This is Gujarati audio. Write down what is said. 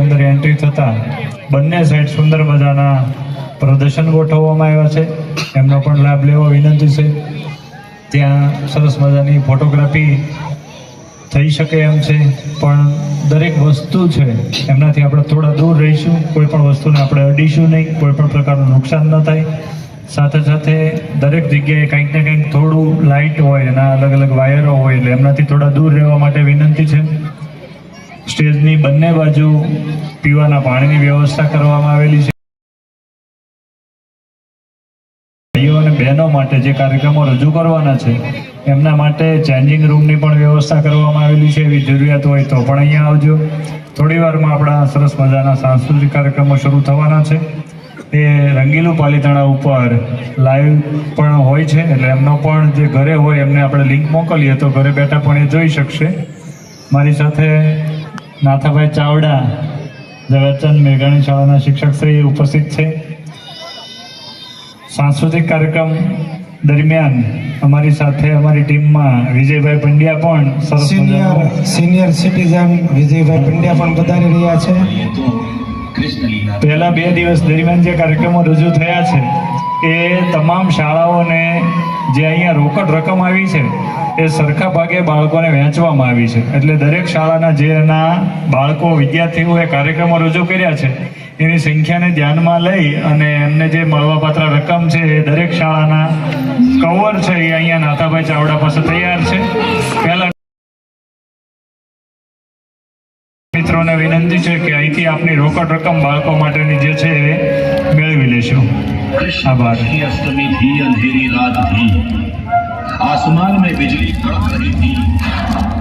અંદર એન્ટ્રી થતાં બંને સાઈડ સુંદર મજાના પ્રદર્શન ગોઠવવામાં આવ્યા છે. એમનો પણ લાભ લેવો વિનંતી છે. ત્યાં સરસ મજાની ફોટોગ્રાફી થઈ શકે એમ છે. પણ દરેક વસ્તુ છે, એમનાથી આપણે થોડા દૂર રહીશું. કોઈ પણ વસ્તુને આપણે અડીશું નહીં. કોઈ પણ પ્રકારનું નુકસાન ન થાય. સાથે સાથે દરેક જગ્યાએ કંઈક ને કંઈક થોડું લાઇટ હોય એના અલગ અલગ વાયરો હોય એટલે એમનાથી થોડા દૂર રહેવા માટે વિનંતી છે. સ્ટેજની બંને બાજુ પીવાના પાણીની વ્યવસ્થા કરવામાં આવેલી છે. ભાઈઓ અને બહેનો માટે જે કાર્યક્રમો રજૂ કરવાના છે, એમના માટે ચેન્જિંગ રૂમની પણ વ્યવસ્થા કરવામાં આવેલી છે. એવી જરૂરિયાત હોય તો પણ અહીંયા આવજો. થોડી વારમાં આપણા સરસ મજાના સાંસ્કૃતિક કાર્યક્રમો શરૂ થવાના છે. એ રંગીલું પાલીતાણા ઉપર લાઈવ પણ હોય છે, એટલે એમનો પણ જે ઘરે હોય એમને આપણે લિંક મોકલીએ તો ઘરે બેઠા પણ એ જોઈ શકશે. મારી સાથે નાથાભાઈ ચાવડા ઝવેરચંદ મેઘાણી શાળાના શિક્ષક શ્રી ઉપસ્થિત છે. સાંસ્કૃતિક કાર્યક્રમ દરમિયાન અમારી સાથે અમારી ટીમમાં વિજયભાઈ પંડ્યા પણ સરસ senior senior citizen Vijaybhai Pandya પણ વધારી રહ્યા છે. પહેલા બે દિવસ દરમિયાન જે કાર્યક્રમો રજૂ થયા છે એ તમામ શાળાઓને જે અહીંયા રોકડ રકમ આવી છે એ સરખા ભાગે બાળકોને વહેંચવામાં આવી છે. એટલે દરેક શાળાના જે એના બાળકો વિદ્યાર્થીઓએ કાર્યક્રમો રજૂ કર્યા છે, એની સંખ્યાને ધ્યાનમાં લઈ અને એમને જે મળવાપાત્ર રકમ છે એ દરેક શાળાના કવર છે એ અહીંયા નાતાભાઈ ચાવડા પાસે તૈયાર છે. પહેલા મિત્રોને વિનંતી છે કે અહીંથી આપની રોકડ રકમ બાળકો માટેની જે છે એ મેળવી લેશું. આભાર. અષ્ટમી અંધેરી રાત आसमान में बिजली कड़क रही थी